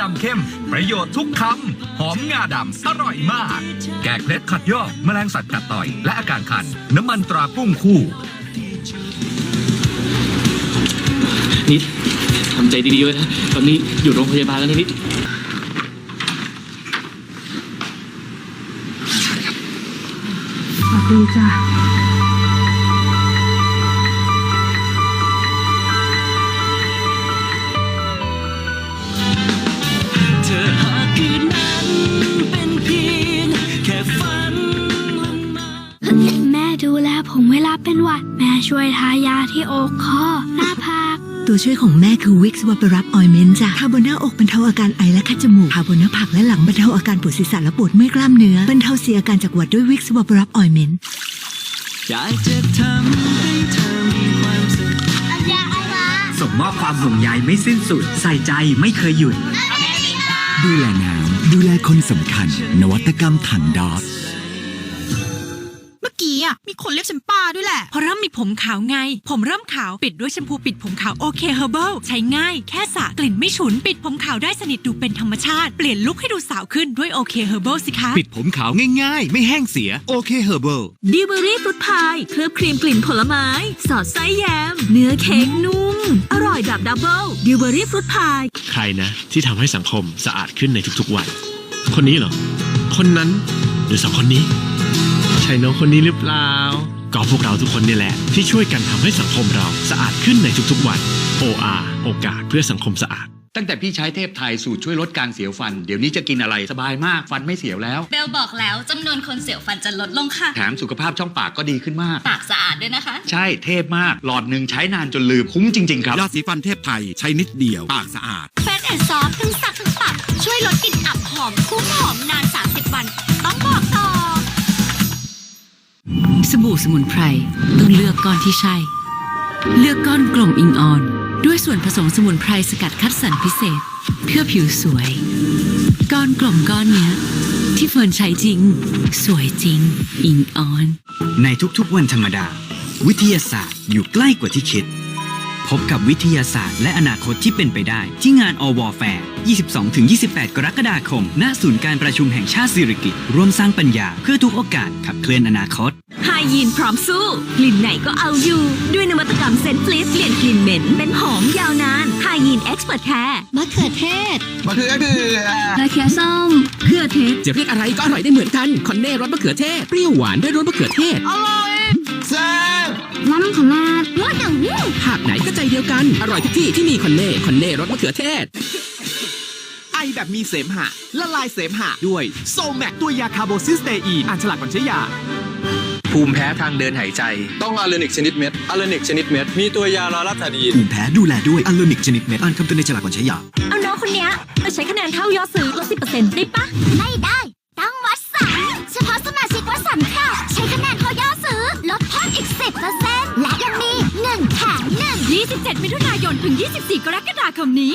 ดำเข้ม ประโยชน์ทุกคำ หอมงาดำ อร่อยมาก แก้เคล็ดขัดยอกแมลงสัตว์กัดต่อย และอาการคัน น้ำมันตรากุ้งคู่ นิดทำใจดีๆไว้นะ ตอนนี้อยู่โรงพยาบาลแล้วนะนิด สวัสดีจ้ะาเป็นหวัด แม่ช่วยทายาที่อกคอหน้าผาก ตัวช่วยของแม่คือวิกซ์ว a ปรับออยเมนต์จ้ะทาบนหน้าอกบรรเทาอาการไอและคัดจมูกทาบนหน้าผากและหลังบรรเทาอาการปวดศีรษะและปวดเมื่อยกล้ามเนื้อบรรเทาเสียอาการจากหวัดด้วยวิกซ์ว a ปรับออยเมนต์อยากจะทำให้เธอมีความสุขส่งมอบความห่วงใยไม่สิ้นสุด ใส่ใจไม่เคยหยุด ดูแลน้ำดูแลคนสำคัญ นวัตกรรมถังดอสเมื่อกี้อะ มีคนเรียกฉันป้าด้วยแหละพอเริ่มมีผมขาวไง ผมเริ่มขาวปิดด้วยแชมพูปิดผมขาวโอเคเฮอร์เบิลใช้ง่ายแค่สระกลิ่นไม่ฉุนปิดผมขาวได้สนิทดูเป็นธรรมชาติ เปลี่ยนลุคให้ดูสาวขึ้นด้วยโอเคเฮอร์เบิลสิคะ ปิดผมขาวง่ายๆ ไม่แห้งเสียโอเคเฮอร์เบิลดิวเบอรี่ฟรุตพายเคลือบครีมกลิ่นผลไม้ สอดไส้แยม เนื้อเค้กนุ่ม อร่อยแบบดับเบิลดิวเบอรี่ฟรุตพายใครนะ ที่ทำให้สังคมสะอาดขึ้นในทุกๆวัน คนนี้เหรอ คนนั้นหรือสองคนนี้ ใช่น้องคนนี้หรือเปล่า ก็พวกเราทุกคนนี่แหละ ที่ช่วยกันทำให้สังคมเราสะอาดขึ้นในทุกๆวัน OR โอกาสเพื่อสังคมสะอาด ตั้งแต่พี่ใช้เทพไทยสูตรช่วยลดการเสียวฟัน เดี๋ยวนี้จะกินอะไรสบายมากฟันไม่เสียวแล้ว เบลบอกแล้วจำนวนคนเสียวฟันจะลดลงค่ะ แถมสุขภาพช่องปากก็ดีขึ้นมาก ปากสะอาดด้วยนะคะ ใช่เทพมาก หลอดหนึ่งใช้นานจนลืมคุ้มจริงๆครับ ยาสีฟันเทพไทยใช้นิดเดียว ปากสะอาด เฟสแอนด์ซอฟทั้งสักทั้งปัดช่วยลดกลิ่นอับหอมคุ้มหอมนาน30วัน สบู่สมุนไพรต้องเลือกก้อนที่ใช่ เลือกก้อนกลมอิงออน ด้วยส่วนผสมสมุนไพรสกัดคัดสรรพิเศษ เพื่อผิวสวย ก้อนกลมก้อนเนี้ย ที่เฟิร์นใช้จริง สวยจริง อิงออน ในทุกๆวันธรรมดา วิทยาศาสตร์อยู่ใกล้กว่าที่คิด พบกับวิทยาศาสตร์และอนาคตที่เป็นไปได้ ที่งานอวแฟร์ 22-28 กรกฎาคม ณ ศูนย์การประชุมแห่งชาติสิริกิติ์ร่วมสร้างปัญญาเพื่อทุกโอกาสขับเคลื่อนอนาคตไฮยีนพร้อมสู้กลิ่นไหนก็เอาอยู่ ด้วยนวัตกรรมเซนฟลิสเปลี่ยนกลิ่นเหม็น เป็นหอมยาวนานไฮยีนเอ็กซ์เพรสแคร์มะเขือเทศมะเขือเถือมะเขือส้มเพื่อเทสจะเรียกอะไรก็อร่อยได้เหมือนกันคอนเน่รสมะเขือเทศเปรี้ยวหวานด้วยรสมะเขือเทศแซ่ บน้ำของนาดว่าอย่างนี้หากไหนก็ใจเดียวกัน อร่อยทุกที่ที่มีคอนเน่คอนเน่รสมะเขือเทศ ไอแบบมีเสมหะ ละลายเสมหะด้วยโซแมกตัวยาคาร์โบซิสเตอีนอ่านฉลากก่อนใช้ยา ภูมิแพ้ทางเดินหายใจ ต้องอะเลนิกชนิดเม็ดอะเลนิกชนิดเม็ด มีตัวยาลาลาตาดีน ภูมิแพ้ดูแลด้วยอัลโลนิกชนิดเม็ดอ่านคำเตือนในฉลากก่อนใช้ยา เอาน้องคนเนี้ยมาใช้คะแนนเท่ายอดซื้อลด10%ได้ปะไม่ได้ ต้องวัดสัน เฉพาะสมาชิกวัดสันค่ะ ใช้คะแนนพอย่อซื้อ ลดเพิ่มอีก 10%แ27 มิถุนายน ถึง 24 กรกฎาคมนี้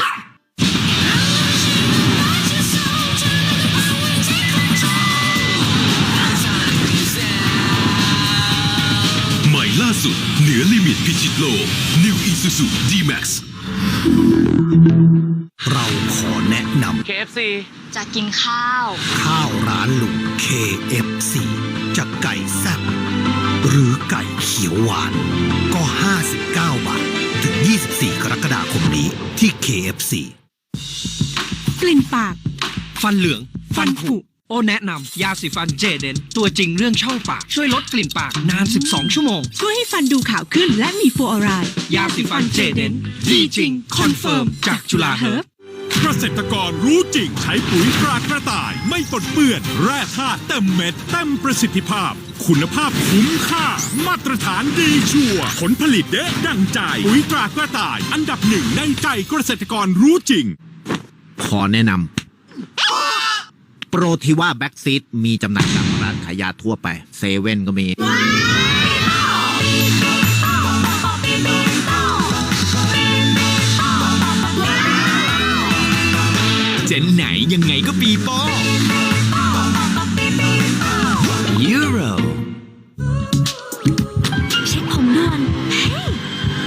ใหม่ล่าสุด เหนือลิมิตพิชิตโลก New Isuzu D-Max เราขอแนะน KFC จะกินข้าวำข้าวร้านลุง KFC จะไก่แซ่บหรือไก่เขียวหวาน ก็ 59 ที่ KFC กลิ่นปาก ฟันเหลือง ฟันผุ โอแนะนำยาสีฟันเจเดน ตัวจริงเรื่องช่องปาก ช่วยลดกลิ่นปากนาน 12 ชั่วโมง ช่วยให้ฟันดูขาวขึ้นและมีฟลูออไรด์ยาสีฟันเจเดนดีจริง คอนเฟิร์มจากจุฬาเฮิร์บ เกษตรกรรู้จริงใช้ปุ๋ยตรากระต่ายไม่ปนเปื้อน แร่ธาตุเต็มเม็ดเต็มประสิทธิภาพ คุณภาพคุ้มค่า มาตรฐานดีชัวผลผลิตเด็ดดังใจ ปุ๋ยตรากระต่าย อันดับหนึ่งในใจเกษตรกรรู้จริง ขอแนะนำโปรทีว่าแบ็กซีดมีจำหน่ายตามร้านขายยาทั่วไปเซเว่นก็มี ยังไงก็ปีโป้ยูโรเช็คผมด่วนเฮ้ย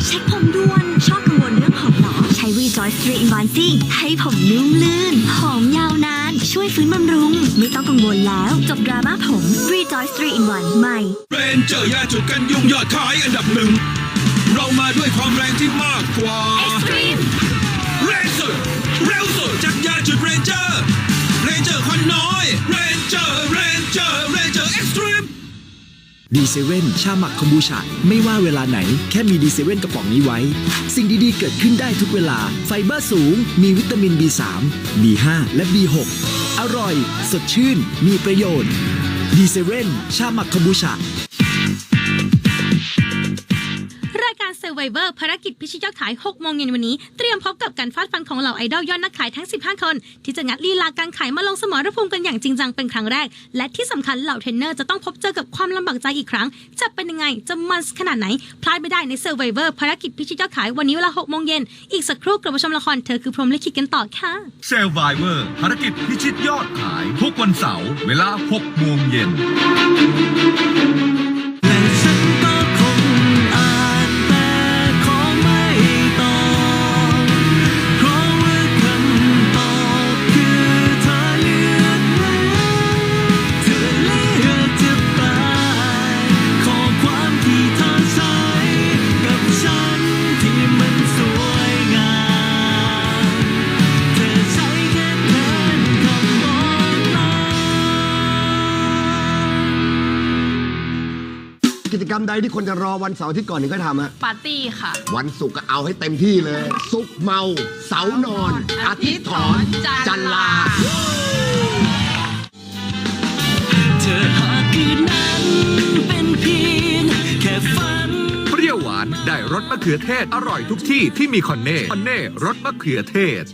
เช็คผมด่วน ชอบกังวลเรื่องผมเหรอ ใช้วีจ Rejoice 3 in 1ซิ่งให้ผมนุ่มลื่น หอมยาวนาน ช่วยฟื้นบำรุง ไม่ต้องกังวลแล้ว จบดราม่าผม Rejoice 3 in 1ใหม่เรนเจอร์ยาจุดกันยุงยอดขายอันดับหนึ่ง เรามาด้วยความแรงที่มากกว่า Extreme เรนเจอร์เร็วสุดจากยาจุดเรนเจอ ดีเซเว่นชาหมักคอมบูชาไม่ว่าเวลาไหน แค่มีดีเซเว่นกระป๋องนี้ไว้ สิ่งดีๆ เกิดขึ้นได้ทุกเวลา ไฟเบอร์สูง มีวิตามิน B3 B5 และ B6 อร่อย สดชื่น มีประโยชน์ดีเซเว่นชาหมักคอมบูชาายการ Survivor ภารกิจพิชิตยอดขาย6โมงเย็นวันนี้ เตรียมพบกับการฟาดฟันของเหล่าไอดอลยอดนักขายทั้ง 15 คน ที่จะงัดลีลาการขายมาลงสมรภูมิกันอย่างจริงจังเป็นครั้งแรก และที่สำคัญเหล่าเทรนเนอร์จะต้องพบเจอกับความลำบากใจอีกครั้ง จะเป็นยังไงจะมันขนาดไหน พลาดไม่ได้ใน Survivor ภารกิจพิชิตยอดขายวันนี้เวลา6โมงเย็นอีกสักครู่กลับมาชมละครเธอคือพรหมลิขิตกันต่อค่ะเซลไวเวอร์ภารกิจพิชิตยอดขายทุกวันเสาร์เวลา6โมงเย็น กิจกรรมใดที่คนจะรอวันเสาร์อาที่ก่อนถึงก็ทำฮะปาร์ตี้ค่ะ วันศุกร์ก็เอาให้เต็มที่เลยศุกร์เมา เสาร์นอน อาทิตย์ถอน จันทร์ลา เธอหากคืนนั้นเป็นเพียงแค่ฝัน เปรี้ยวหวานได้รสมะเขือเทศอร่อยทุกที่ที่มีคอนเน่คอนเน่รสมะเขือเทศ